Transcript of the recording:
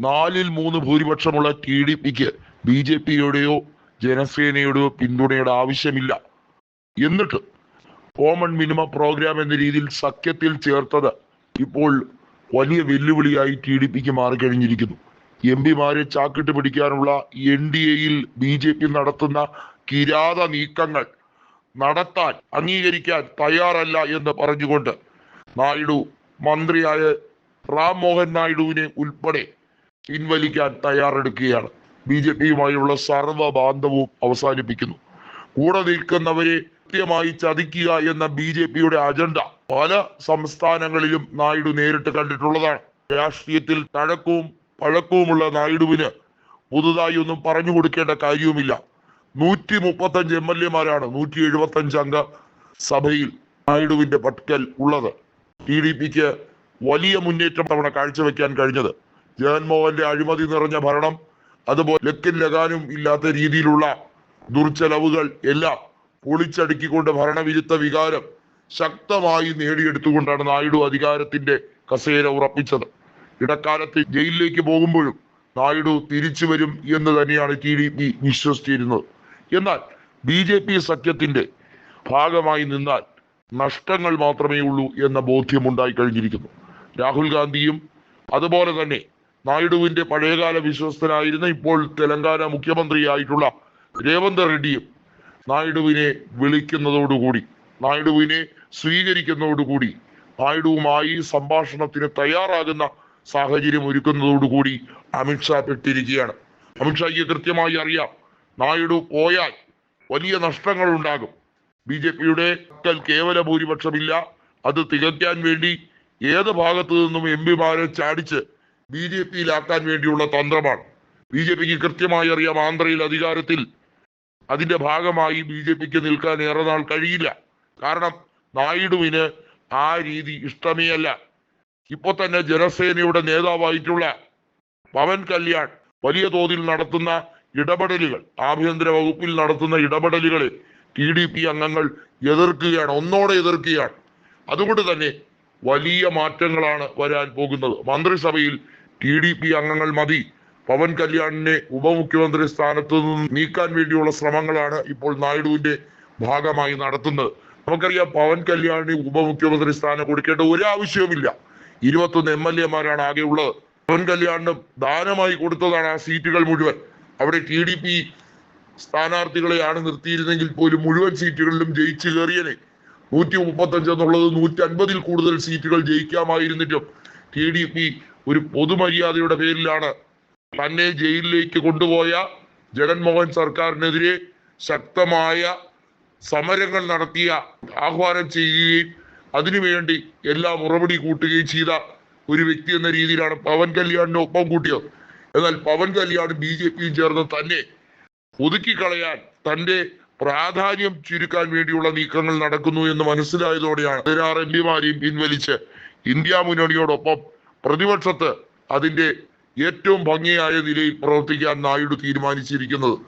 നാലിൽ മൂന്ന് ഭൂരിപക്ഷമുള്ള ടി ഡി പിക്ക് ബി ജെ പിയുടെയോ ജനസേനയുടെയോ പിന്തുണയുടെ ആവശ്യമില്ല. എന്നിട്ട് കോമൺ മിനിമം പ്രോഗ്രാം എന്ന രീതിയിൽ സഖ്യത്തിൽ ചേർത്തത് ഇപ്പോൾ വലിയ വെല്ലുവിളിയായി ടി ഡി പിക്ക് മാറിക്കഴിഞ്ഞിരിക്കുന്നു. എം പിമാരെ ചാക്കിട്ട് പിടിക്കാനുള്ള എൻ ഡി എയിൽ ബി ജെ പി നടത്തുന്ന കിരാത നീക്കങ്ങൾ നടത്താൻ അംഗീകരിക്കാൻ തയ്യാറല്ല എന്ന് പറഞ്ഞുകൊണ്ട് നായിഡു മന്ത്രിയായ റാം മോഹൻ നായിഡുവിനെ ഉൾപ്പെടെ പിൻവലിക്കാൻ തയ്യാറെടുക്കുകയാണ്. ബി ജെ പിയുമായുള്ള സർവ ബാന്ധവും അവസാനിപ്പിക്കുന്നു. കൂടെ നിൽക്കുന്നവരെ കൃത്യമായി ചതിക്കുക എന്ന ബി ജെ പിയുടെ അജണ്ട പല സംസ്ഥാനങ്ങളിലും നായിഡു നേരിട്ട് കണ്ടിട്ടുള്ളതാണ്. രാഷ്ട്രീയത്തിൽ തഴക്കവും പഴക്കവുമുള്ള നായിഡുവിന് പുതുതായി ഒന്നും പറഞ്ഞു കൊടുക്കേണ്ട കാര്യവുമില്ല. നൂറ്റി മുപ്പത്തഞ്ച് എം എൽ എമാരാണ് നൂറ്റി എഴുപത്തി അഞ്ച് അംഗ സഭയിൽ നായിഡുവിന്റെ പട്കൽ ഉള്ളത്. ടി ഡി പിക്ക് വലിയ മുന്നേറ്റം തവണ കാഴ്ചവെക്കാൻ കഴിഞ്ഞത്. ജഗൻമോഹന്റെ അഴിമതി നിറഞ്ഞ ഭരണം അതുപോലെ ലക്കിൻ ലഗാനും ഇല്ലാത്ത രീതിയിലുള്ള ദുർച്ചെലവുകൾ എല്ലാം പൊളിച്ചടുക്കിക്കൊണ്ട് ഭരണവിരുദ്ധ വികാരം ശക്തമായി നേടിയെടുത്തുകൊണ്ടാണ് നായിഡു അധികാരത്തിന്റെ കസേര ഉറപ്പിച്ചത്. ഇടക്കാലത്ത് ജയിലിലേക്ക് പോകുമ്പോഴും നായിഡു തിരിച്ചു വരും എന്ന് തന്നെയാണ് ടി ഡി പി വിശ്വസിച്ചിരുന്നത്. എന്നാൽ ബി ജെ പി സഖ്യത്തിന്റെ ഭാഗമായി നിന്നാൽ നഷ്ടങ്ങൾ മാത്രമേ ഉള്ളൂ എന്ന ബോധ്യമുണ്ടായി കഴിഞ്ഞിരിക്കുന്നു രാഹുൽ ഗാന്ധിയും അതുപോലെ തന്നെ നായിഡുവിന്റെ പഴയകാല വിശ്വസ്തനായിരുന്ന ഇപ്പോൾ തെലങ്കാന മുഖ്യമന്ത്രിയായിട്ടുള്ള രേവന്ത് റെഡ്ഡിയും നായിഡുവിനെ വിളിക്കുന്നതോടുകൂടി നായിഡുവിനെ സ്വീകരിക്കുന്നതോടുകൂടി നായിഡുവുമായി സംഭാഷണത്തിന് തയ്യാറാകുന്ന സാഹചര്യം ഒരുക്കുന്നതോടുകൂടി അമിത്ഷാ പെട്ടിരിക്കുകയാണ്. അമിത്ഷായ്ക്ക് കൃത്യമായി അറിയാം നായിഡു പോയാൽ വലിയ നഷ്ടങ്ങൾ ഉണ്ടാകും ബി ജെ പിയുടെ കേവല ഭൂരിപക്ഷമില്ല. അത് തികയ്ക്കാൻ വേണ്ടി ഏത് ഭാഗത്തു നിന്നും എം പിമാരെ ചാടിച്ച് ബി ജെ പിയിലാക്കാൻ വേണ്ടിയുള്ള തന്ത്രമാണ്. ബി ജെ പിക്ക് കൃത്യമായി അറിയാം ആന്ധ്രയിൽ അധികാരത്തിൽ അതിന്റെ ഭാഗമായി ബി ജെ പിക്ക് നിൽക്കാൻ ഏറെ നാൾ കഴിയില്ല. കാരണം നായിഡുവിന് ആ രീതി ഇഷ്ടമേ അല്ല ഇപ്പൊ തന്നെ ജനസേനയുടെ നേതാവായിട്ടുള്ള പവൻ കല്യാൺ വലിയ തോതിൽ നടത്തുന്ന ഇടപെടലുകൾ ആഭ്യന്തര വകുപ്പിൽ നടത്തുന്ന ഇടപെടലുകളെ ടി ഡി പി അംഗങ്ങൾ എതിർക്കുകയാണ് ഒന്നോടെ എതിർക്കുകയാണ്. അതുകൊണ്ട് തന്നെ വലിയ മാറ്റങ്ങളാണ് വരാൻ പോകുന്നത്. മന്ത്രിസഭയിൽ ടി ഡി പി അംഗങ്ങൾ മതി. പവൻ കല്യാണിനെ ഉപമുഖ്യമന്ത്രി സ്ഥാനത്ത് നിന്ന് നീക്കാൻ വേണ്ടിയുള്ള ശ്രമങ്ങളാണ് ഇപ്പോൾ നായിഡുവിന്റെ ഭാഗമായി നടത്തുന്നത്. നമുക്കറിയാം പവൻ കല്യാണിന് ഉപമുഖ്യമന്ത്രി സ്ഥാനം കൊടുക്കേണ്ട ഒരു ആവശ്യവുമില്ല. ഇരുപത്തൊന്ന് എം എൽ എമാരാണ് ആകെ ഉള്ളത്. പവൻ കല്യാണിന് ദാനമായി കൊടുത്തതാണ് ആ സീറ്റുകൾ മുഴുവൻ. അവിടെ ടി ഡി പി സ്ഥാനാർത്ഥികളെയാണ് നിർത്തിയിരുന്നെങ്കിൽ പോലും മുഴുവൻ സീറ്റുകളിലും ജയിച്ചു കയറിയനെ. നൂറ്റി മുപ്പത്തഞ്ച് എന്നുള്ളത് നൂറ്റി അൻപതിൽ കൂടുതൽ സീറ്റുകൾ ജയിക്കാമായിരുന്നിട്ടും ടി ഡി പി ഒരു പൊതുമര്യാദയുടെ പേരിലാണ് തന്നെ ജയിലിലേക്ക് കൊണ്ടുപോയ ജഗൻമോഹൻ സർക്കാരിനെതിരെ ശക്തമായ സമരങ്ങൾ നടത്തിയ ആഹ്വാനം ചെയ്യുകയും അതിനുവേണ്ടി എല്ലാ മുറപടി കൂട്ടുകയും ചെയ്ത ഒരു വ്യക്തി എന്ന രീതിയിലാണ് പവൻ കല്യാണിനെ ഒപ്പം കൂട്ടിയത്. എന്നാൽ പവൻ കല്യാൺ ബി ജെ പിയും ചേർന്ന് തന്നെ ഒതുക്കിക്കളയാൻ തന്റെ പ്രാധാന്യം ചുരുക്കാൻ വേണ്ടിയുള്ള നീക്കങ്ങൾ നടക്കുന്നു എന്ന് മനസ്സിലായതോടെയാണ് പതിനാറ് എം പിമാരെയും പിൻവലിച്ച് ഇന്ത്യ മുന്നണിയോടൊപ്പം പ്രതിപക്ഷത്ത് അതിന്റെ ഏറ്റവും ഭംഗിയായ നിലയിൽ പ്രവർത്തിക്കാൻ നായിഡു തീരുമാനിച്ചിരിക്കുന്നത്.